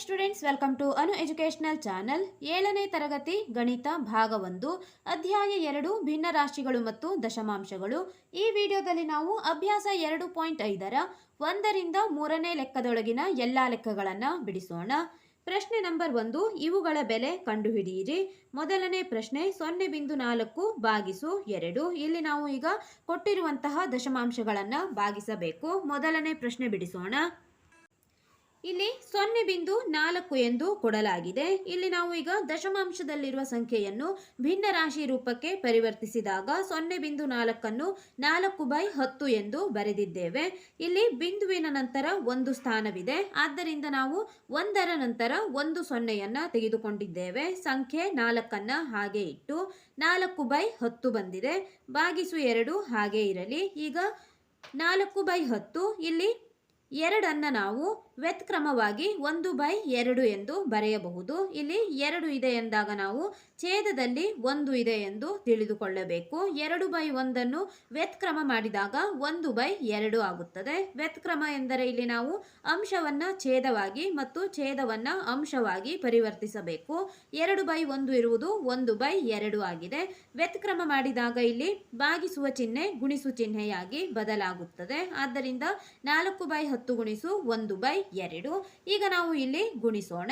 Students welcome to Anu educational channel ಏಳನೇ ತರಗತಿ, ಗಣಿತ ಭಾಗ ಒಂದು, ಅಧ್ಯಾಯ ಎರಡು ಭಿನ್ನ ರಾಶಿಗಳು ಮತ್ತು ದಶಮಾಂಶಗಳು. ಈ ವಿಡಿಯೋದಲ್ಲಿ ನಾವು ಅಭ್ಯಾಸ ಎರಡು ಪಾಯಿಂಟ್ ಐದರ ಒಂದರಿಂದ ಮೂರನೇ ಲೆಕ್ಕದೊಳಗಿನ ಎಲ್ಲ ಲೆಕ್ಕಗಳನ್ನು ಬಿಡಿಸೋಣ. ಪ್ರಶ್ನೆ ನಂಬರ್ ಒಂದು, ಇವುಗಳ ಬೆಲೆ ಕಂಡುಹಿಡಿಯಿರಿ. ಮೊದಲನೇ ಪ್ರಶ್ನೆ, ಸೊನ್ನೆ ಬಿಂದು ನಾಲ್ಕು ಬಾಗಿಸು ಎರಡು. ಇಲ್ಲಿ ನಾವು ಈಗ ಕೊಟ್ಟಿರುವಂತಹ ದಶಮಾಂಶಗಳನ್ನು ಭಾಗಿಸಬೇಕು. ಮೊದಲನೇ ಪ್ರಶ್ನೆ ಬಿಡಿಸೋಣ. ಇಲ್ಲಿ ಸೊನ್ನೆ ಬಿಂದು ನಾಲ್ಕು ಎಂದು ಕೊಡಲಾಗಿದೆ. ಇಲ್ಲಿ ನಾವು ಈಗ ದಶಮಾಂಶದಲ್ಲಿರುವ ಸಂಖ್ಯೆಯನ್ನು ಭಿನ್ನ ರಾಶಿ ರೂಪಕ್ಕೆ ಪರಿವರ್ತಿಸಿದಾಗ ಸೊನ್ನೆ ಬಿಂದು ನಾಲ್ಕನ್ನು ನಾಲ್ಕು ಬೈ ಹತ್ತು ಎಂದು ಬರೆದಿದ್ದೇವೆ. ಇಲ್ಲಿ ಬಿಂದುವಿನ ನಂತರ ಒಂದು ಸ್ಥಾನವಿದೆ. ಆದ್ದರಿಂದ ನಾವು ಒಂದರ ನಂತರ ಒಂದು ಸೊನ್ನೆಯನ್ನು ತೆಗೆದುಕೊಂಡಿದ್ದೇವೆ. ಸಂಖ್ಯೆ ನಾಲ್ಕನ್ನು ಹಾಗೆ ಇಟ್ಟು ನಾಲ್ಕು ಬೈ ಹತ್ತು ಬಂದಿದೆ. ಬಾಗಿಸು ಎರಡು ಹಾಗೆ ಇರಲಿ. ಈಗ ನಾಲ್ಕು ಬೈ ಹತ್ತು, ಇಲ್ಲಿ ಎರಡನ್ನ ನಾವು ವ್ಯತ್ಕ್ರಮವಾಗಿ ಒಂದು ಬೈ ಎರಡು ಎಂದು ಬರೆಯಬಹುದು. ಇಲ್ಲಿ ಎರಡು ಇದೆ ಎಂದಾಗ ನಾವು ಛೇದದಲ್ಲಿ ಒಂದು ಇದೆ ಎಂದು ತಿಳಿದುಕೊಳ್ಳಬೇಕು. ಎರಡು ಬೈ ಒಂದನ್ನು ವ್ಯತ್ಕ್ರಮ ಮಾಡಿದಾಗ ಒಂದು ಬೈ ಎರಡು ಆಗುತ್ತದೆ. ವ್ಯತ್ಕ್ರಮ ಎಂದರೆ ಇಲ್ಲಿ ನಾವು ಅಂಶವನ್ನ ಛೇದವಾಗಿ ಮತ್ತು ಛೇದವನ್ನ ಅಂಶವಾಗಿ ಪರಿವರ್ತಿಸಬೇಕು. ಎರಡು ಬೈ ಒಂದು ಇರುವುದು ಒಂದು ಬೈ ಎರಡು ಆಗಿದೆ. ವ್ಯತ್ಕ್ರಮ ಮಾಡಿದಾಗ ಇಲ್ಲಿ ಭಾಗಿಸುವ ಚಿಹ್ನೆ ಗುಣಿಸು ಚಿಹ್ನೆಯಾಗಿ ಬದಲಾಗುತ್ತದೆ. ಆದ್ದರಿಂದ ನಾಲ್ಕು ಬೈ ಹತ್ತು ಗುಣಿಸು ಒಂದು ಬೈ ಎರಡು. ಈಗ ನಾವು ಇಲ್ಲಿ ಗುಣಿಸೋಣ.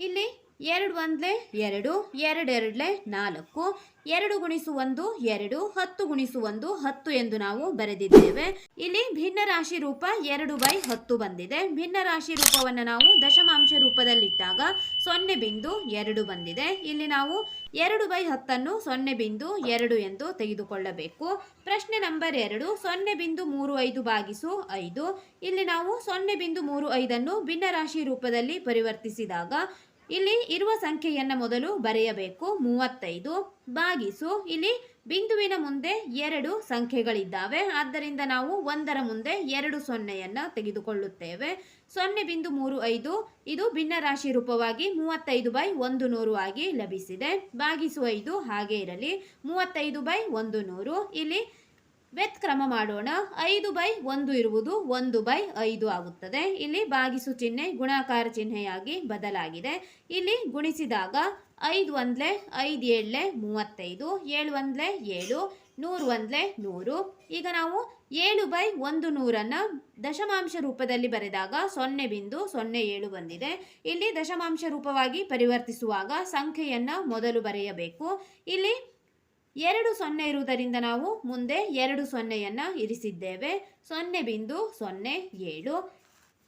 ಇಲ್ಲಿ ಎರಡು ಒಂದ್ಲೆ? ಎರಡು. ಎರಡೆರಡ್ಲೆ ನಾಲ್ಕು. ಎರಡು ಗುಣಿಸು ಒಂದು ಎರಡು. ಹತ್ತು ಗುಣಿಸು ಒಂದು ಹತ್ತು ಎಂದು ನಾವು ಬರೆದಿದ್ದೇವೆ. ಇಲ್ಲಿ ಭಿನ್ನ ರಾಶಿ ರೂಪ ಎರಡು ಬೈ ಹತ್ತು ಬಂದಿದೆ. ಭಿನ್ನ ರಾಶಿ ರೂಪವನ್ನು ನಾವು ದಶಮಾಂಶ ರೂಪದಲ್ಲಿಟ್ಟಾಗ ಸೊನ್ನೆ ಬಿಂದು ಎರಡು ಬಂದಿದೆ. ಇಲ್ಲಿ ನಾವು ಎರಡು ಬೈ ಹತ್ತನ್ನು ಸೊನ್ನೆ ಬಿಂದು ಎರಡು ಎಂದು ತೆಗೆದುಕೊಳ್ಳಬೇಕು. ಪ್ರಶ್ನೆ ನಂಬರ್ ಎರಡು ಸೊನ್ನೆ ಬಿಂದು ಮೂರು ಐದು ಬಾಗಿಸು ಐದು. ಇಲ್ಲಿ ನಾವು ಸೊನ್ನೆ ಬಿಂದು ಮೂರು ಐದನ್ನು ಭಿನ್ನ ರಾಶಿ ರೂಪದಲ್ಲಿ ಪರಿವರ್ತಿಸಿದಾಗ ಇಲ್ಲಿ ಇರುವ ಸಂಖ್ಯೆಯನ್ನು ಮೊದಲು ಬರೆಯಬೇಕು. ಮೂವತ್ತೈದು ಬಾಗಿಸು ಇಲ್ಲಿ ಬಿಂದುವಿನ ಮುಂದೆ ಎರಡು ಸಂಖ್ಯೆಗಳಿದ್ದಾವೆ. ಆದ್ದರಿಂದ ನಾವು ಒಂದರ ಮುಂದೆ ಎರಡು ಸೊನ್ನೆಯನ್ನು ತೆಗೆದುಕೊಳ್ಳುತ್ತೇವೆ. ಸೊನ್ನೆ ಬಿಂದು ಮೂರು ಐದು. ಇದು ಭಿನ್ನರಾಶಿ ರೂಪವಾಗಿ ಮೂವತ್ತೈದು ಬೈ ಒಂದು ನೂರು ಆಗಿ ಲಭಿಸಿದೆ. ಬಾಗಿಸು ಐದು, ಹಾಗೆ ಇರಲಿ. ಮೂವತ್ತೈದು ಬೈ ಒಂದು ನೂರು. ಇಲ್ಲಿ ವ್ಯತ್ಕ್ರಮ ಮಾಡೋಣ. ಐದು ಬೈ ಒಂದು ಇರುವುದು ಒಂದು ಬೈ ಐದು ಆಗುತ್ತದೆ. ಇಲ್ಲಿ ಬಾಗಿಸು ಚಿಹ್ನೆ ಗುಣಾಕಾರ ಚಿಹ್ನೆಯಾಗಿ ಬದಲಾಗಿದೆ. ಇಲ್ಲಿ ಗುಣಿಸಿದಾಗ ಐದು ಒಂದ್ಲೆ ಐದು ಏಳ್ಲೆ ಮೂವತ್ತೈದು, ಏಳು ಒಂದ್ಲೆ ಏಳು, ನೂರು ಒಂದ್ಲೆ ನೂರು. ಈಗ ನಾವು ಏಳು ಬೈ ಒಂದು ನೂರನ್ನು ದಶಮಾಂಶ ರೂಪದಲ್ಲಿ ಬರೆದಾಗ ಸೊನ್ನೆ ಬಿಂದು ಸೊನ್ನೆ ಏಳು ಬಂದಿದೆ. ಇಲ್ಲಿ ದಶಮಾಂಶ ರೂಪವಾಗಿ ಪರಿವರ್ತಿಸುವಾಗ ಸಂಖ್ಯೆಯನ್ನು ಮೊದಲು ಬರೆಯಬೇಕು. ಇಲ್ಲಿ ಎರಡು ಸೊನ್ನೆ ಇರುವುದರಿಂದ ನಾವು ಮುಂದೆ ಎರಡು ಸೊನ್ನೆಯನ್ನು ಇರಿಸಿದ್ದೇವೆ. ಸೊನ್ನೆ ಬಿಂದು ಸೊನ್ನೆ ಏಳು.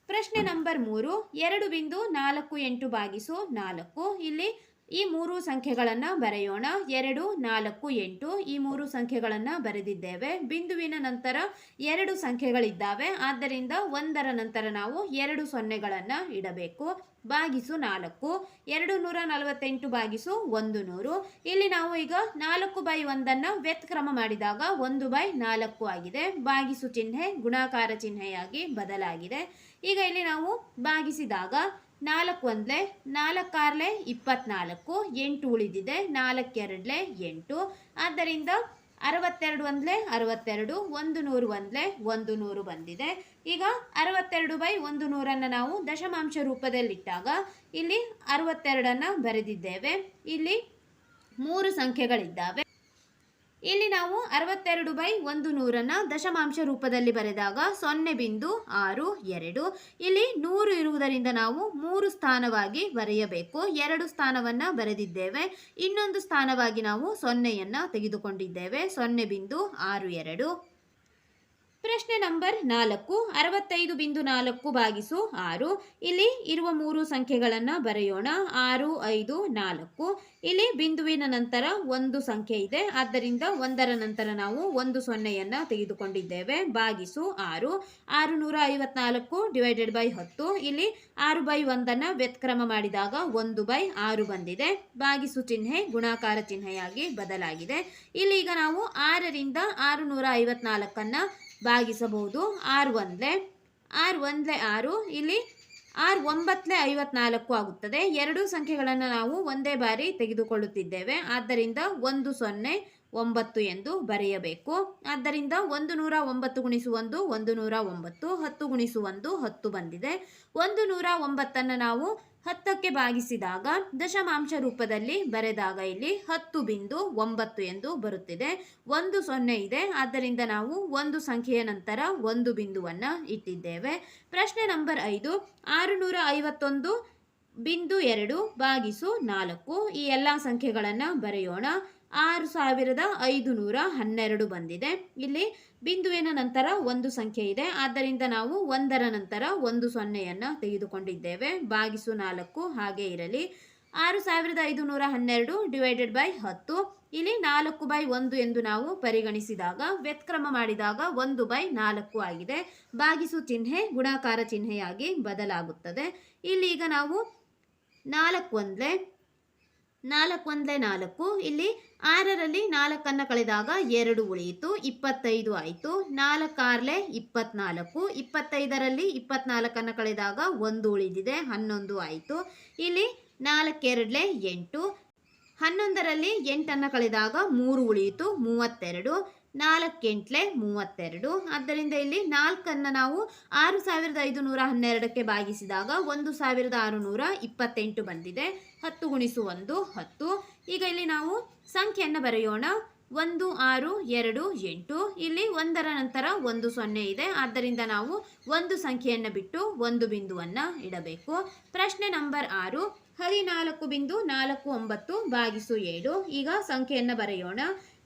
ಪ್ರಶ್ನೆ ನಂಬರ್ ಮೂರು, ಎರಡು ಬಿಂದು ನಾಲ್ಕು ಎಂಟು ಬಾಗಿಸು ನಾಲ್ಕು. ಇಲ್ಲಿ ಈ ಮೂರು ಸಂಖ್ಯೆಗಳನ್ನು ಬರೆಯೋಣ. ಎರಡು, ನಾಲ್ಕು, ಎಂಟು. ಈ ಮೂರು ಸಂಖ್ಯೆಗಳನ್ನು ಬರೆದಿದ್ದೇವೆ. ಬಿಂದುವಿನ ನಂತರ ಎರಡು ಸಂಖ್ಯೆಗಳಿದ್ದಾವೆ. ಆದ್ದರಿಂದ ಒಂದರ ನಂತರ ನಾವು ಎರಡು ಸೊನ್ನೆಗಳನ್ನು ಇಡಬೇಕು. ಬಾಗಿಸು ನಾಲ್ಕು. ಎರಡು ನೂರ ನಲವತ್ತೆಂಟು ಬಾಗಿಸು ಒಂದು ನೂರು. ಇಲ್ಲಿ ನಾವು ಈಗ ನಾಲ್ಕು ಬೈ ಒಂದನ್ನು ವ್ಯತ್ಕ್ರಮ ಮಾಡಿದಾಗ ಒಂದು ಬೈ ನಾಲ್ಕು ಆಗಿದೆ. ಬಾಗಿಸು ಚಿಹ್ನೆ ಗುಣಾಕಾರ ಚಿಹ್ನೆಯಾಗಿ ಬದಲಾಗಿದೆ. ಈಗ ಇಲ್ಲಿ ನಾವು ಬಾಗಿಸಿದಾಗ ನಾಲ್ಕು ಒಂದ್ಲೆ ನಾಲ್ಕಾರ್ಲೆ ಇಪ್ಪತ್ನಾಲ್ಕು, ಎಂಟು ಉಳಿದಿದೆ, ನಾಲ್ಕೆರಡ್ಲೆ ಎಂಟು. ಆದ್ದರಿಂದ ಅರವತ್ತೆರಡು ಒಂದ್ಲೆ ಅರವತ್ತೆರಡು, ಒಂದು ನೂರು ಒಂದ್ಲೆ ಒಂದು ನೂರು ಬಂದಿದೆ. ಈಗ ಅರವತ್ತೆರಡು ಬೈ ಒಂದು ನೂರನ್ನು ನಾವು ದಶಮಾಂಶ ರೂಪದಲ್ಲಿಟ್ಟಾಗ ಇಲ್ಲಿ ಅರವತ್ತೆರಡನ್ನು ಬರೆದಿದ್ದೇವೆ. ಇಲ್ಲಿ ಮೂರು ಸಂಖ್ಯೆಗಳಿದ್ದಾವೆ. ಇಲ್ಲಿ ನಾವು ಅರವತ್ತೆರಡು ಬೈ ಒಂದು ನೂರನ್ನು ದಶಮಾಂಶ ರೂಪದಲ್ಲಿ ಬರೆದಾಗ ಸೊನ್ನೆ ಬಿಂದು ಆರು ಎರಡು. ಇಲ್ಲಿ ನೂರು ಇರುವುದರಿಂದ ನಾವು ಮೂರು ಸ್ಥಾನವಾಗಿ ಬರೆಯಬೇಕು. ಎರಡು ಸ್ಥಾನವನ್ನ ಬರೆದಿದ್ದೇವೆ. ಇನ್ನೊಂದು ಸ್ಥಾನವಾಗಿ ನಾವು ಸೊನ್ನೆಯನ್ನು ತೆಗೆದುಕೊಂಡಿದ್ದೇವೆ. ಸೊನ್ನೆ ಬಿಂದು ಆರು ಎರಡು. ಪ್ರಶ್ನೆ ನಂಬರ್ ನಾಲ್ಕು, ಅರವತ್ತೈದು ಬಿಂದು ನಾಲ್ಕು ಭಾಗಿಸು ಆರು. ಇಲ್ಲಿ ಇರುವ ಮೂರು ಸಂಖ್ಯೆಗಳನ್ನು ಬರೆಯೋಣ. ಆರು, ಐದು, ನಾಲ್ಕು. ಇಲ್ಲಿ ಬಿಂದುವಿನ ನಂತರ ಒಂದು ಸಂಖ್ಯೆ ಇದೆ. ಆದ್ದರಿಂದ ಒಂದರ ನಂತರ ನಾವು ಒಂದು ಸೊನ್ನೆಯನ್ನು ತೆಗೆದುಕೊಂಡಿದ್ದೇವೆ. ಭಾಗಿಸು ಆರು. ಆರು ನೂರ ಐವತ್ನಾಲ್ಕು ಡಿವೈಡೆಡ್ ಬೈ ಹತ್ತು. ಇಲ್ಲಿ ಆರು ಬೈ ಒಂದನ್ನು ವ್ಯತ್ಕ್ರಮ ಮಾಡಿದಾಗ ಒಂದು ಬೈ ಆರು ಬಂದಿದೆ. ಭಾಗಿಸು ಚಿಹ್ನೆ ಗುಣಾಕಾರ ಚಿಹ್ನೆಯಾಗಿ ಬದಲಾಗಿದೆ. ಇಲ್ಲಿ ಈಗ ನಾವು ಆರರಿಂದ ಆರು ನೂರ ಐವತ್ನಾಲ್ಕನ್ನು ಭಾಗಿಸಬಹುದು. ಆರು ಒಂದ್ಲೆ ಆರು ಒಂದ್ಲೆ ಆರು, ಇಲ್ಲಿ ಆರು ಒಂಬತ್ತಲೆ ಐವತ್ನಾಲ್ಕು ಆಗುತ್ತದೆ. ಎರಡು ಸಂಖ್ಯೆಗಳನ್ನು ನಾವು ಒಂದೇ ಬಾರಿ ತೆಗೆದುಕೊಳ್ಳುತ್ತಿದ್ದೇವೆ. ಆದ್ದರಿಂದ ಒಂದು ಸೊನ್ನೆ, ಒಂಬತ್ತು ಎಂದು ಬರೆಯಬೇಕು. ಆದ್ದರಿಂದ ಒಂದು ನೂರ ಒಂಬತ್ತು ಗುಣಿಸು ಒಂದು ಒಂದು ನೂರ ಒಂಬತ್ತು, ಹತ್ತು ಗುಣಿಸು ಒಂದು, ಹತ್ತು ಬಂದಿದೆ. ಒಂದು ನೂರ ಒಂಬತ್ತನ್ನು ನಾವು ಹತ್ತಕ್ಕೆ ಭಾಗಿಸಿದಾಗ ದಶಮಾಂಶ ರೂಪದಲ್ಲಿ ಬರೆದಾಗ ಇಲ್ಲಿ ಹತ್ತು ಬಿಂದು ಒಂಬತ್ತು ಎಂದು ಬರುತ್ತಿದೆ. ಒಂದು ಸೊನ್ನೆ ಇದೆ. ಆದ್ದರಿಂದ ನಾವು ಒಂದು ಸಂಖ್ಯೆಯ ನಂತರ ಒಂದು ಬಿಂದುವನ್ನು ಇಟ್ಟಿದ್ದೇವೆ. ಪ್ರಶ್ನೆ ನಂಬರ್ ಐದು, ಆರುನೂರ ಐವತ್ತೊಂದು ಬಿಂದು ಎರಡು ಭಾಗಿಸು ನಾಲ್ಕು. ಈ ಎಲ್ಲ ಸಂಖ್ಯೆಗಳನ್ನು ಬರೆಯೋಣ. ಆರು ಸಾವಿರದ ಐದು ನೂರ ಹನ್ನೆರಡು ಬಂದಿದೆ. ಇಲ್ಲಿ ಬಿಂದುವಿನ ನಂತರ ಒಂದು ಸಂಖ್ಯೆ ಇದೆ. ಆದ್ದರಿಂದ ನಾವು ಒಂದರ ನಂತರ ಒಂದು ಸೊನ್ನೆಯನ್ನು ತೆಗೆದುಕೊಂಡಿದ್ದೇವೆ. ಭಾಗಿಸು ನಾಲ್ಕು, ಹಾಗೆ ಇರಲಿ. ಆರು ಸಾವಿರದ ಐದು ನೂರ ಹನ್ನೆರಡು ಡಿವೈಡೆಡ್ ಬೈ ಹತ್ತು. ಇಲ್ಲಿ ನಾಲ್ಕು ಬೈ ಒಂದು ಎಂದು ನಾವು ಪರಿಗಣಿಸಿದಾಗ, ವ್ಯತ್ಕ್ರಮ ಮಾಡಿದಾಗ ಒಂದು ಬೈ ನಾಲ್ಕು ಆಗಿದೆ. ಭಾಗಿಸು ಚಿಹ್ನೆ ಗುಣಾಕಾರ ಚಿಹ್ನೆಯಾಗಿ ಬದಲಾಗುತ್ತದೆ. ಇಲ್ಲಿ ಈಗ ನಾವು ನಾಲ್ಕು ಒಂದ್ಲೆ ನಾಲ್ಕು ಒಂದ್ಲೆ ನಾಲ್ಕು. ಇಲ್ಲಿ ಆರರಲ್ಲಿ ನಾಲ್ಕನ್ನು ಕಳೆದಾಗ ಎರಡು ಉಳಿಯಿತು, ಇಪ್ಪತ್ತೈದು ಆಯಿತು. ನಾಲ್ಕಾರಲೆ ಇಪ್ಪತ್ನಾಲ್ಕು. ಇಪ್ಪತ್ತೈದರಲ್ಲಿ ಇಪ್ಪತ್ನಾಲ್ಕನ್ನು ಕಳೆದಾಗ ಒಂದು ಉಳಿದಿದೆ, ಹನ್ನೊಂದು ಆಯಿತು. ಇಲ್ಲಿ ನಾಲ್ಕೆರಡ್ಲೆ ಎಂಟು. ಹನ್ನೊಂದರಲ್ಲಿ ಎಂಟನ್ನು ಕಳೆದಾಗ ಮೂರು ಉಳಿಯಿತು, ಮೂವತ್ತೆರಡು. ನಾಲ್ಕೆಂಟ್ಲೆ ಮೂವತ್ತೆರಡು. ಆದ್ದರಿಂದ ಇಲ್ಲಿ ನಾಲ್ಕನ್ನು ನಾವು ಆರು ಸಾವಿರದ ಐದು ನೂರ ಹನ್ನೆರಡಕ್ಕೆ ಭಾಗಿಸಿದಾಗ ಒಂದು ಸಾವಿರದ ಆರುನೂರ ಇಪ್ಪತ್ತೆಂಟು ಬಂದಿದೆ. ಹತ್ತು ಗುಣಿಸು ಒಂದು, ಹತ್ತು. ಈಗ ಇಲ್ಲಿ ನಾವು ಸಂಖ್ಯೆಯನ್ನು ಬರೆಯೋಣ. ಒಂದು, ಆರು, ಎರಡು, ಎಂಟು. ಇಲ್ಲಿ ಒಂದರ ನಂತರ ಒಂದು ಸೊನ್ನೆ ಇದೆ. ಆದ್ದರಿಂದ ನಾವು ಒಂದು ಸಂಖ್ಯೆಯನ್ನು ಬಿಟ್ಟು ಒಂದು ಬಿಂದುವನ್ನು ಇಡಬೇಕು. ಪ್ರಶ್ನೆ ನಂಬರ್ ಆರು. ಹದಿನಾಲ್ಕು ಬಿಂದು ನಾಲ್ಕು ಒಂಬತ್ತು ಭಾಗಿಸು ಏಳು. ಈಗ ಸಂಖ್ಯೆಯನ್ನು ಬರೆಯೋಣ.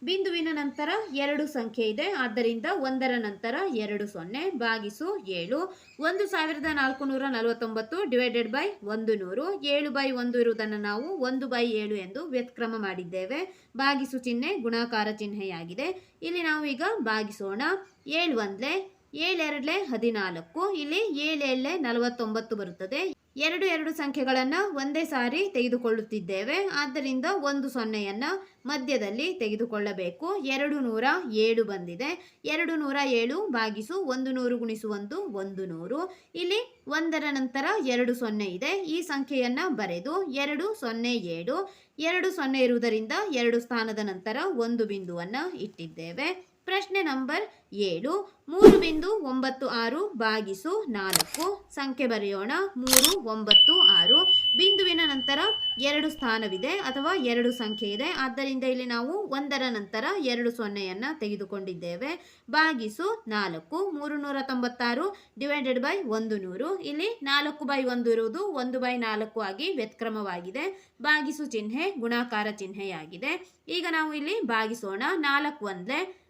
ಬಿಂದುವಿನ ನಂತರ ಎರಡು ಸಂಖ್ಯೆ ಇದೆ. ಆದ್ದರಿಂದ ಒಂದರ ನಂತರ ಎರಡು ಸೊನ್ನೆ ಭಾಗಿಸು ಏಳು. ಒಂದು ಸಾವಿರದ ನಾಲ್ಕು ನೂರ ನಲವತ್ತೊಂಬತ್ತು ಡಿವೈಡೆಡ್ ಬೈ ಒಂದು ನೂರು. ಏಳು ಬೈ ಒಂದು ಇರುವುದನ್ನು ನಾವು ಒಂದು ಬೈ ಏಳು ಎಂದು ವ್ಯತ್ಕ್ರಮ ಮಾಡಿದ್ದೇವೆ. ಭಾಗಿಸು ಚಿಹ್ನೆ ಗುಣಾಕಾರ ಚಿಹ್ನೆಯಾಗಿದೆ. ಇಲ್ಲಿ ನಾವು ಈಗ ಭಾಗಿಸೋಣ ಏಳು ಒಂದ್ಲೆ ಏಳೆರಡ್ಲೆ ಹದಿನಾಲ್ಕು, ಇಲ್ಲಿ ಏಳೆರಡ್ಲೆ ನಲವತ್ತೊಂಬತ್ತು ಬರುತ್ತದೆ. ಎರಡು ಎರಡು ಸಂಖ್ಯೆಗಳನ್ನು ಒಂದೇ ಸಾರಿ ತೆಗೆದುಕೊಳ್ಳುತ್ತಿದ್ದೇವೆ. ಆದ್ದರಿಂದ ಒಂದು ಸೊನ್ನೆಯನ್ನು ಮಧ್ಯದಲ್ಲಿ ತೆಗೆದುಕೊಳ್ಳಬೇಕು. ಎರಡು ನೂರ ಏಳು ಬಂದಿದೆ. ಎರಡು ನೂರ ಏಳು ಭಾಗಿಸು ಒಂದು ನೂರು ಗುಣಿಸು ಒಂದು ಒಂದು ನೂರು. ಇಲ್ಲಿ ಒಂದರ ನಂತರ ಎರಡು ಸೊನ್ನೆ ಇದೆ. ಈ ಸಂಖ್ಯೆಯನ್ನು ಬರೆದು ಎರಡು ಸೊನ್ನೆ ಏಳು, ಎರಡು ಸೊನ್ನೆ ಇರುವುದರಿಂದ ಎರಡು ಸ್ಥಾನದ ನಂತರ ಒಂದು ಬಿಂದುವನ್ನು ಇಟ್ಟಿದ್ದೇವೆ. ಪ್ರಶ್ನೆ ನಂಬರ್ ಏಳು. ಮೂರು ಬಿಂದು ಒಂಬತ್ತು ಆರು ಭಾಗಿಸು ನಾಲ್ಕು. ಸಂಖ್ಯೆ ಬರೆಯೋಣ. ಮೂರು, ಒಂಬತ್ತು, ಆರು. ಬಿಂದುವಿನ ನಂತರ ಎರಡು ಸ್ಥಾನವಿದೆ ಅಥವಾ ಎರಡು ಸಂಖ್ಯೆ ಇದೆ. ಆದ್ದರಿಂದ ಇಲ್ಲಿ ನಾವು ಒಂದರ ನಂತರ ಎರಡು ಸೊನ್ನೆಯನ್ನು ತೆಗೆದುಕೊಂಡಿದ್ದೇವೆ. ಭಾಗಿಸು ನಾಲ್ಕು. ಮೂರು ನೂರ ತೊಂಬತ್ತಾರು ಡಿವೈಡೆಡ್ ಬೈ ಒಂದು ನೂರು. ಇಲ್ಲಿ ನಾಲ್ಕು ಬೈ ಒಂದು ಇರುವುದು ಒಂದು ಬೈ ನಾಲ್ಕು ಆಗಿ ವ್ಯತ್ಕ್ರಮವಾಗಿದೆ. ಭಾಗಿಸು ಚಿಹ್ನೆ ಗುಣಾಕಾರ ಚಿಹ್ನೆಯಾಗಿದೆ. ಈಗ ನಾವು ಇಲ್ಲಿ ಭಾಗಿಸೋಣ ನಾಲ್ಕು ಒಂದ್ಲೆ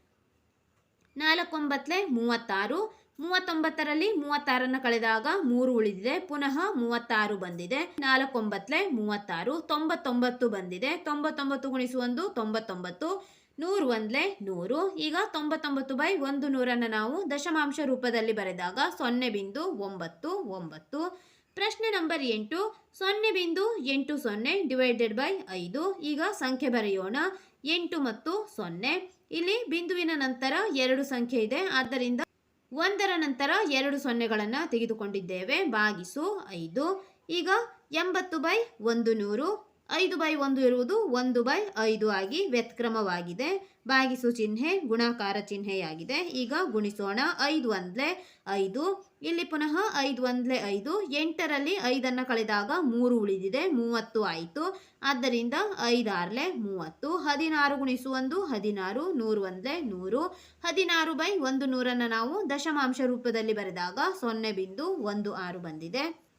ನಾಲ್ಕೊಂಬತ್ತಲೆ ಮೂವತ್ತಾರು, ಮೂವತ್ತೊಂಬತ್ತರಲ್ಲಿ ಮೂವತ್ತಾರನ್ನು ಕಳೆದಾಗ ಮೂರು ಉಳಿದಿದೆ, ಪುನಃ ಮೂವತ್ತಾರು ಬಂದಿದೆ. ನಾಲ್ಕೊಂಬತ್ತಲೆ ಮೂವತ್ತಾರು, ತೊಂಬತ್ತೊಂಬತ್ತು ಬಂದಿದೆ. ತೊಂಬತ್ತೊಂಬತ್ತು ಗುಣಿಸು ಒಂದು, ತೊಂಬತ್ತೊಂಬತ್ತು. ನೂರು ಒಂದ್ಲೆ ನೂರು. ಈಗ ತೊಂಬತ್ತೊಂಬತ್ತು ಬೈ ಒಂದು ನೂರನ್ನು ನಾವು ದಶಮಾಂಶ ರೂಪದಲ್ಲಿ ಬರೆದಾಗ ಸೊನ್ನೆ ಬಿಂದು ಒಂಬತ್ತು ಒಂಬತ್ತು. ಪ್ರಶ್ನೆ ನಂಬರ್ ಎಂಟು. ಸೊನ್ನೆ ಬಿಂದು ಎಂಟು ಸೊನ್ನೆ ಡಿವೈಡೆಡ್ ಬೈ ಐದು. ಈಗ ಸಂಖ್ಯೆ ಬರೆಯೋಣ. ಎಂಟು ಮತ್ತು ಸೊನ್ನೆ. ಇಲ್ಲಿ ಬಿಂದುವಿನ ನಂತರ ಎರಡು ಸಂಖ್ಯೆ ಇದೆ. ಆದ್ದರಿಂದ ಒಂದರ ನಂತರ ಎರಡು ಸೊನ್ನೆಗಳನ್ನು ತೆಗೆದುಕೊಂಡಿದ್ದೇವೆ. ಭಾಗಿಸು ಐದು. ಈಗ ಎಂಬತ್ತು ಬೈ ಒಂದು ನೂರು. ಐದು ಬೈ ಒಂದು ಇರುವುದು ಒಂದು ಬೈ ಐದು ಆಗಿ ವ್ಯತ್ಕ್ರಮವಾಗಿದೆ. ಭಾಗಿಸು ಚಿಹ್ನೆ ಗುಣಾಕಾರ ಚಿಹ್ನೆಯಾಗಿದೆ. ಈಗ ಗುಣಿಸೋಣ. ಐದು ಒಂದ್ಲೆ ಐದು. ಇಲ್ಲಿ ಪುನಃ ಐದು ಒಂದ್ಲೆ ಐದು. ಎಂಟರಲ್ಲಿ ಐದನ್ನು ಕಳೆದಾಗ ಮೂರು ಉಳಿದಿದೆ. ಮೂವತ್ತು ಆಯಿತು. ಆದ್ದರಿಂದ ಐದಾರ್ಲೆ ಮೂವತ್ತು. ಹದಿನಾರು ಗುಣಿಸು ಒಂದು, ಹದಿನಾರು ನೂರು ಒಂದ್ಲೆ ನೂರು. ಹದಿನಾರು ಬೈ ಒಂದು ನೂರನ್ನು ನಾವು ದಶಮಾಂಶ ರೂಪದಲ್ಲಿ ಬರೆದಾಗ ಸೊನ್ನೆ ಬಿಂದು ಒಂದು ಆರು ಬಂದಿದೆ.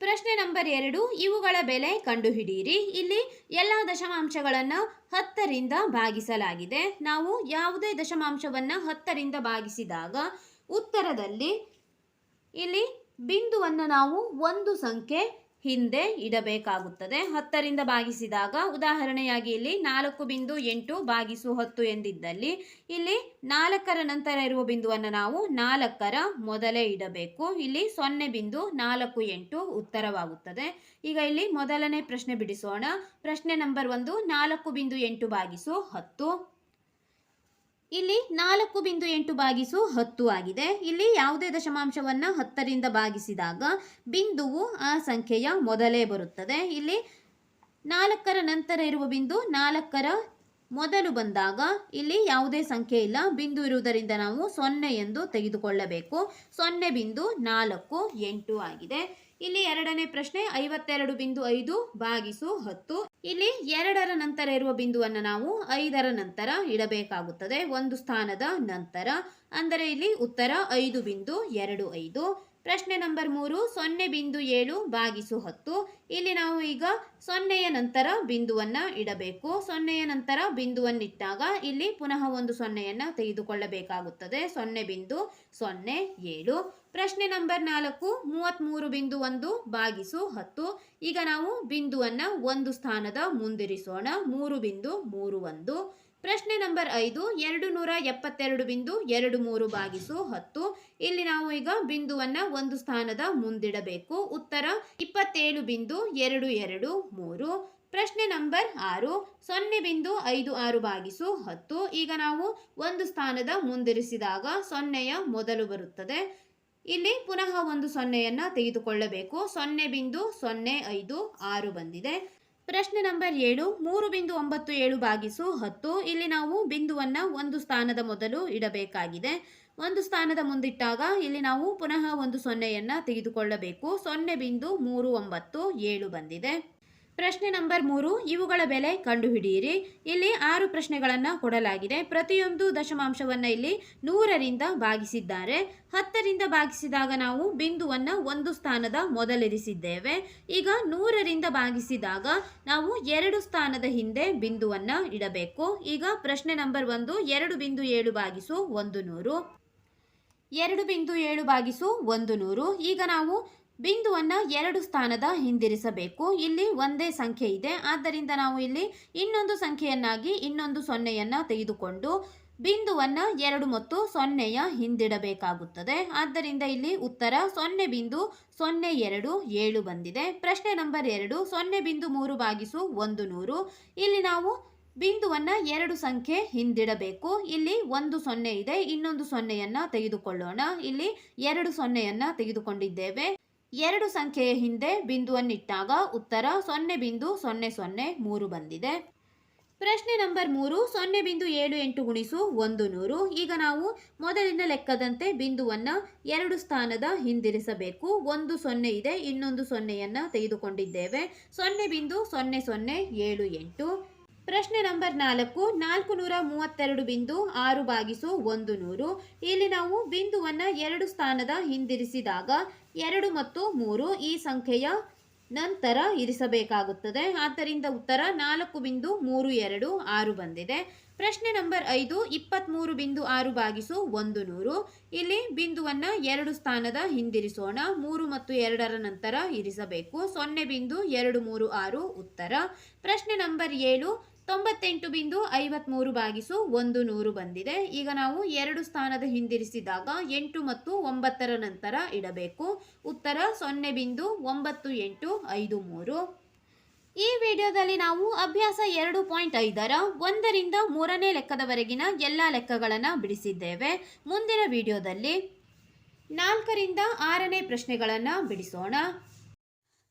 ಪ್ರಶ್ನೆ ನಂಬರ್ ಎರಡು, ಇವುಗಳ ಬೆಲೆ ಕಂಡುಹಿಡಿಯಿರಿ. ಇಲ್ಲಿ ಎಲ್ಲ ದಶಮಾಂಶಗಳನ್ನು ಹತ್ತರಿಂದ ಭಾಗಿಸಲಾಗಿದೆ. ನಾವು ಯಾವುದೇ ದಶಮಾಂಶವನ್ನು ಹತ್ತರಿಂದ ಭಾಗಿಸಿದಾಗ ಉತ್ತರದಲ್ಲಿ ಇಲ್ಲಿ ಬಿಂದುವನ್ನು ನಾವು ಒಂದು ಸಂಖ್ಯೆ ಹಿಂದೆ ಇಡಬೇಕಾಗುತ್ತದೆ. ಹತ್ತರಿಂದ ಭಾಗಿಸಿದಾಗ ಉದಾಹರಣೆಯಾಗಿ ಇಲ್ಲಿ ನಾಲ್ಕು ಬಿಂದು ಎಂಟು ಭಾಗಿಸು ಹತ್ತು ಎಂದಿದ್ದಲ್ಲಿ ಇಲ್ಲಿ ನಾಲ್ಕರ ನಂತರ ಇರುವ ಬಿಂದುವನ್ನು ನಾವು ನಾಲ್ಕರ ಮೊದಲೇ ಇಡಬೇಕು. ಇಲ್ಲಿ ಸೊನ್ನೆ ಬಿಂದು ನಾಲ್ಕು ಎಂಟು ಉತ್ತರವಾಗುತ್ತದೆ. ಈಗ ಇಲ್ಲಿ ಮೊದಲನೇ ಪ್ರಶ್ನೆ ಬಿಡಿಸೋಣ. ಪ್ರಶ್ನೆ ನಂಬರ್ ಒಂದು, ನಾಲ್ಕು ಬಿಂದು ಎಂಟು ಭಾಗಿಸು ಹತ್ತು. ಇಲ್ಲಿ ನಾಲ್ಕು ಬಿಂದು ಎಂಟು ಭಾಗಿಸು ಹತ್ತು ಆಗಿದೆ. ಇಲ್ಲಿ ಯಾವುದೇ ದಶಮಾಂಶವನ್ನು ಹತ್ತರಿಂದ ಭಾಗಿಸಿದಾಗ ಬಿಂದುವು ಆ ಸಂಖ್ಯೆಯ ಮೊದಲೇ ಬರುತ್ತದೆ. ಇಲ್ಲಿ ನಾಲ್ಕರ ನಂತರ ಇರುವ ಬಿಂದು ನಾಲ್ಕರ ಮೊದಲು ಬಂದಾಗ ಇಲ್ಲಿ ಯಾವುದೇ ಸಂಖ್ಯೆ ಇಲ್ಲ. ಬಿಂದು ಇರುವುದರಿಂದ ನಾವು ಸೊನ್ನೆ ಎಂದು ತೆಗೆದುಕೊಳ್ಳಬೇಕು. ಸೊನ್ನೆ ಬಿಂದು ನಾಲ್ಕು ಎಂಟು ಆಗಿದೆ. ಇಲ್ಲಿ ಎರಡನೇ ಪ್ರಶ್ನೆ ಐವತ್ತೆರಡು ಬಿಂದು ಐದು ಭಾಗಿಸು ಹತ್ತು. ಇಲ್ಲಿ ಎರಡರ ನಂತರ ಇರುವ ಬಿಂದುವನ್ನು ನಾವು ಐದರ ನಂತರ ಇಡಬೇಕಾಗುತ್ತದೆ. ಒಂದು ಸ್ಥಾನದ ನಂತರ, ಅಂದರೆ ಇಲ್ಲಿ ಉತ್ತರ ಐದು ಬಿಂದು ಎರಡು ಐದು. ಪ್ರಶ್ನೆ ನಂಬರ್ ಮೂರು, ಸೊನ್ನೆ ಬಿಂದು ಏಳು ಭಾಗಿಸು ಹತ್ತು. ಇಲ್ಲಿ ನಾವು ಈಗ ಸೊನ್ನೆಯ ನಂತರ ಬಿಂದುವನ್ನು ಇಡಬೇಕು. ಸೊನ್ನೆಯ ನಂತರ ಬಿಂದುವನ್ನಿಟ್ಟಾಗ ಇಲ್ಲಿ ಪುನಃ ಒಂದು ಸೊನ್ನೆಯನ್ನು ತೆಗೆದುಕೊಳ್ಳಬೇಕಾಗುತ್ತದೆ. ಸೊನ್ನೆ ಬಿಂದು ಸೊನ್ನೆ ಏಳು. ಪ್ರಶ್ನೆ ನಂಬರ್ ನಾಲ್ಕು ಮೂವತ್ತ್ಮೂರು ಬಿಂದು ಒಂದು ಭಾಗಿಸು ಹತ್ತು. ಈಗ ನಾವು ಬಿಂದುವನ್ನು ಒಂದು ಸ್ಥಾನದ ಮುಂದಿರಿಸೋಣ. ಮೂರು ಬಿಂದು ಮೂರು ಒಂದು. ಪ್ರಶ್ನೆ ನಂಬರ್ ಐದು ಎರಡು ನೂರ ಎಪ್ಪತ್ತೆರಡು ಬಿಂದು ಎರಡು ಮೂರು ಭಾಗಿಸು ಹತ್ತು. ಇಲ್ಲಿ ನಾವು ಈಗ ಬಿಂದುವನ್ನು ಒಂದು ಸ್ಥಾನದ ಮುಂದಿಡಬೇಕು. ಉತ್ತರ, ಇಪ್ಪತ್ತೇಳು ಬಿಂದು ಎರಡು ಎರಡು ಮೂರು. ಪ್ರಶ್ನೆ ನಂಬರ್ ಆರು, ಸೊನ್ನೆ ಬಿಂದು ಐದು ಆರು ಭಾಗಿಸು ಹತ್ತು. ಈಗ ನಾವು ಒಂದು ಸ್ಥಾನದ ಮುಂದಿರಿಸಿದಾಗ ಸೊನ್ನೆಯ ಮೊದಲು ಬರುತ್ತದೆ. ಇಲ್ಲಿ ಪುನಃ ಒಂದು ಸೊನ್ನೆಯನ್ನು ತೆಗೆದುಕೊಳ್ಳಬೇಕು. ಸೊನ್ನೆ ಬಿಂದು ಸೊನ್ನೆ ಐದು ಆರು ಬಂದಿದೆ. ಪ್ರಶ್ನೆ ನಂಬರ್ ಏಳು, ಮೂರು ಬಿಂದು ಒಂಬತ್ತು ಏಳು ಭಾಗಿಸು ಹತ್ತು. ಇಲ್ಲಿ ನಾವು ಬಿಂದುವನ್ನ ಒಂದು ಸ್ಥಾನದ ಮೊದಲು ಇಡಬೇಕಾಗಿದೆ. ಒಂದು ಸ್ಥಾನದ ಮುಂದಿಟ್ಟಾಗ ಇಲ್ಲಿ ನಾವು ಪುನಃ ಒಂದು ಸೊನ್ನೆಯನ್ನು ತೆಗೆದುಕೊಳ್ಳಬೇಕು. ಸೊನ್ನೆ ಬಿಂದು ಮೂರು ಒಂಬತ್ತು ಏಳು ಬಂದಿದೆ. ಪ್ರಶ್ನೆ ನಂಬರ್ ಮೂರು, ಇವುಗಳ ಬೆಲೆ ಕಂಡುಹಿಡಿಯಿರಿ. ಇಲ್ಲಿ ಆರು ಪ್ರಶ್ನೆಗಳನ್ನು ಕೊಡಲಾಗಿದೆ. ಪ್ರತಿಯೊಂದು ದಶಮಾಂಶವನ್ನು ಇಲ್ಲಿ ನೂರರಿಂದ ಭಾಗಿಸಿದ್ದಾರೆ. ಹತ್ತರಿಂದ ಭಾಗಿಸಿದಾಗ ನಾವು ಬಿಂದುವನ್ನು ಒಂದು ಸ್ಥಾನದ ಮೊದಲಿರಿಸಿದ್ದೇವೆ. ಈಗ ನೂರರಿಂದ ಭಾಗಿಸಿದಾಗ ನಾವು ಎರಡು ಸ್ಥಾನದ ಹಿಂದೆ ಬಿಂದುವನ್ನು ಇಡಬೇಕು. ಈಗ ಪ್ರಶ್ನೆ ನಂಬರ್ ಒಂದು, ಎರಡು ಬಿಂದು ಏಳು ಭಾಗಿಸು ಒಂದು ನೂರು. ಎರಡು ಬಿಂದು ಏಳು ಭಾಗಿಸು ಒಂದು ನೂರು. ಈಗ ನಾವು ಬಿಂದುವನ್ನು ಎರಡು ಸ್ಥಾನದ ಹಿಂದಿರಿಸಬೇಕು. ಇಲ್ಲಿ ಒಂದೇ ಸಂಖ್ಯೆ ಇದೆ. ಆದ್ದರಿಂದ ನಾವು ಇಲ್ಲಿ ಇನ್ನೊಂದು ಸಂಖ್ಯೆಯನ್ನಾಗಿ, ಇನ್ನೊಂದು ಸೊನ್ನೆಯನ್ನು ತೆಗೆದುಕೊಂಡು ಬಿಂದುವನ್ನು ಎರಡು ಮತ್ತು ಸೊನ್ನೆಯ ಹಿಂದಿಡಬೇಕಾಗುತ್ತದೆ. ಆದ್ದರಿಂದ ಇಲ್ಲಿ ಉತ್ತರ ಸೊನ್ನೆ ಬಿಂದು ಸೊನ್ನೆ ಎರಡು ಏಳು ಬಂದಿದೆ. ಪ್ರಶ್ನೆ ನಂಬರ್ ಎರಡು, ಸೊನ್ನೆ ಬಿಂದು ಮೂರು ಬಾಗಿಸು ಒಂದು ನೂರು. ಇಲ್ಲಿ ನಾವು ಬಿಂದುವನ್ನು ಎರಡು ಸಂಖ್ಯೆ ಹಿಂದಿಡಬೇಕು. ಇಲ್ಲಿ ಒಂದು ಸೊನ್ನೆ ಇದೆ, ಇನ್ನೊಂದು ಸೊನ್ನೆಯನ್ನು ತೆಗೆದುಕೊಳ್ಳೋಣ. ಇಲ್ಲಿ ಎರಡು ಸೊನ್ನೆಯನ್ನು ತೆಗೆದುಕೊಂಡಿದ್ದೇವೆ. ಎರಡು ಸಂಖ್ಯೆಯ ಹಿಂದೆ ಬಿಂದುವನ್ನಿಟ್ಟಾಗ ಉತ್ತರ ಸೊನ್ನೆ ಬಿಂದು ಸೊನ್ನೆ ಸೊನ್ನೆ ಮೂರು ಬಂದಿದೆ. ಪ್ರಶ್ನೆ ನಂಬರ್ ಮೂರು, ಸೊನ್ನೆ ಬಿಂದು ಏಳು ಎಂಟು ಗುಣಿಸು ಒಂದು ನೂರು. ಈಗ ನಾವು ಮೊದಲಿನ ಲೆಕ್ಕದಂತೆ ಬಿಂದುವನ್ನು ಎರಡು ಸ್ಥಾನದ ಹಿಂದಿರಿಸಬೇಕು. ಒಂದು ಸೊನ್ನೆ ಇದೆ, ಇನ್ನೊಂದು ಸೊನ್ನೆಯನ್ನು ತೆಗೆದುಕೊಂಡಿದ್ದೇವೆ. ಸೊನ್ನೆ ಬಿಂದು ಸೊನ್ನೆ ಸೊನ್ನೆ ಏಳು ಎಂಟು. ಪ್ರಶ್ನೆ ನಂಬರ್ ನಾಲ್ಕು ನಾಲ್ಕು ನೂರ ಮೂವತ್ತೆರಡು ಬಿಂದು ಆರು ಭಾಗಿಸು ಒಂದು ನೂರು. ಇಲ್ಲಿ ನಾವು ಬಿಂದುವನ್ನ ಎರಡು ಸ್ಥಾನದ ಹಿಂದಿರಿಸಿದಾಗ ಎರಡು ಮತ್ತು ಮೂರು ಈ ಸಂಖ್ಯೆಯ ನಂತರ ಇರಿಸಬೇಕಾಗುತ್ತದೆ. ಆದ್ದರಿಂದ ಉತ್ತರ ನಾಲ್ಕು ಬಿಂದು ಮೂರು, ಎರಡು, ಆರು ಬಂದಿದೆ. ಪ್ರಶ್ನೆ ನಂಬರ್ ಐದು ಇಪ್ಪತ್ತ್ಮೂರು ಬಿಂದು ಆರು ಭಾಗಿಸು ಒಂದು ನೂರು. ಇಲ್ಲಿ ಬಿಂದುವನ್ನು ಎರಡು ಸ್ಥಾನದ ಹಿಂದಿರಿಸೋಣ. ಮೂರು ಮತ್ತು ಎರಡರ ನಂತರ ಇರಿಸಬೇಕು. ಸೊನ್ನೆ ಬಿಂದು ಎರಡು, ಮೂರು, ಆರು ಉತ್ತರ. ಪ್ರಶ್ನೆ ನಂಬರ್ ಏಳು ತೊಂಬತ್ತೆಂಟು ಬಿಂದು ಐವತ್ಮೂರು ಭಾಗಿಸು ಒಂದು ನೂರು ಬಂದಿದೆ. ಈಗ ನಾವು ಎರಡು ಸ್ಥಾನದ ಹಿಂದಿರಿಸಿದಾಗ ಎಂಟು ಮತ್ತು ಒಂಬತ್ತರ ನಂತರ ಇಡಬೇಕು. ಉತ್ತರ ಸೊನ್ನೆ ಬಿಂದು ಒಂಬತ್ತು ಎಂಟು ಐದು ಮೂರು. ಈ ವಿಡಿಯೋದಲ್ಲಿ ನಾವು ಅಭ್ಯಾಸ ಎರಡು ಪಾಯಿಂಟ್ ಐದರ ಒಂದರಿಂದ ಮೂರನೇ ಲೆಕ್ಕದವರೆಗಿನ ಎಲ್ಲ ಲೆಕ್ಕಗಳನ್ನು ಬಿಡಿಸಿದ್ದೇವೆ. ಮುಂದಿನ ವಿಡಿಯೋದಲ್ಲಿ ನಾಲ್ಕರಿಂದ ಆರನೇ ಪ್ರಶ್ನೆಗಳನ್ನು ಬಿಡಿಸೋಣ.